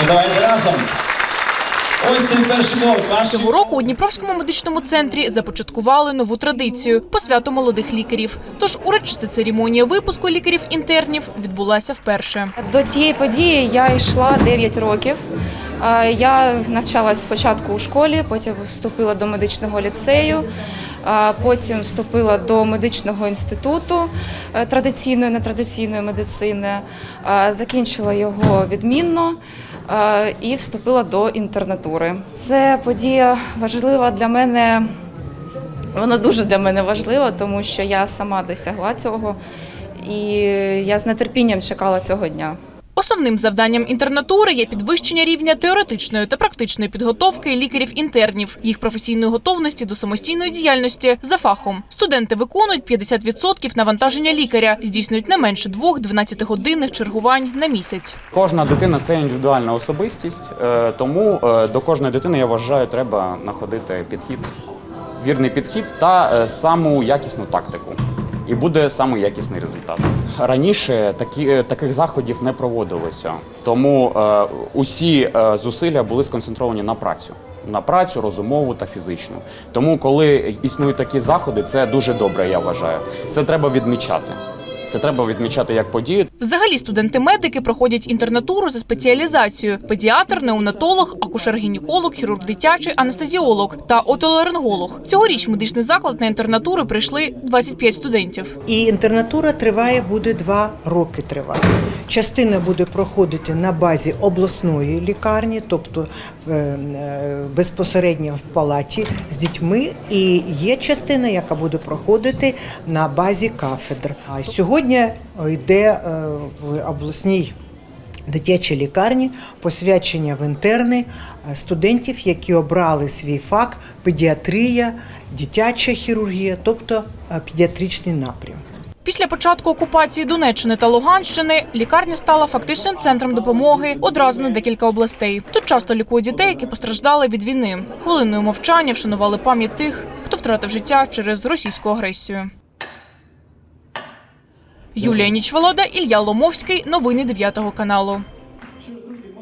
Ну, Давайте разом. Ось цей перший. Цього року у Дніпровському медичному центрі започаткували нову традицію по святу молодих лікарів. Тож урочиста церемонія випуску лікарів-інтернів відбулася вперше. До цієї події я йшла 9 років. Я навчалась спочатку у школі, потім вступила до медичного ліцею, потім вступила до медичного інституту е, традиційної нетрадиційної медицини, закінчила його відмінно і вступила до інтернатури. Це подія важлива для мене. Вона дуже для мене важлива, тому що я сама досягла цього, і я з нетерпінням чекала цього дня. Основним завданням інтернатури є підвищення рівня теоретичної та практичної підготовки лікарів-інтернів, їх професійної готовності до самостійної діяльності за фахом. Студенти виконують 50% навантаження лікаря, здійснюють не менше двох 12-годинних чергувань на місяць. Кожна дитина це індивідуальна особистість, е, тому е, до кожної дитини я вважаю, треба знаходити підхід, вірний підхід та е, саму якісну тактику. І буде саме якісний результат. Раніше такі, е, таких заходів не проводилося, тому е, усі е, зусилля були сконцентровані на працю, на працю розумову та фізичну. Тому, коли існують такі заходи, це дуже добре. Я вважаю. Це треба відмічати. Це треба відмічати як подію. Взагалі студенти-медики проходять інтернатуру за спеціалізацією: педіатр, неонатолог, акушер-гінеколог, хірург дитячий, анестезіолог та отоларинголог. Цьогоріч медичний заклад на інтернатуру прийшли 25 студентів. І інтернатура триває, буде два роки тривати. Частина буде проходити на базі обласної лікарні, тобто е, е, безпосередньо в палаті з дітьми. І є частина, яка буде проходити на базі кафедр. А сьогодні йде е, в обласній дитячій лікарні посвячення в інтерни е, студентів, які обрали свій фак педіатрія, дитяча хірургія, тобто е, педіатричний напрям. Після початку окупації Донеччини та Луганщини лікарня стала фактичним центром допомоги одразу на декілька областей. Тут часто лікують дітей, які постраждали від війни. Хвилиною мовчання вшанували пам'ять тих, хто втратив життя через російську агресію. Юлія Нічволода, Ілля Ломовський. Новини 9 каналу.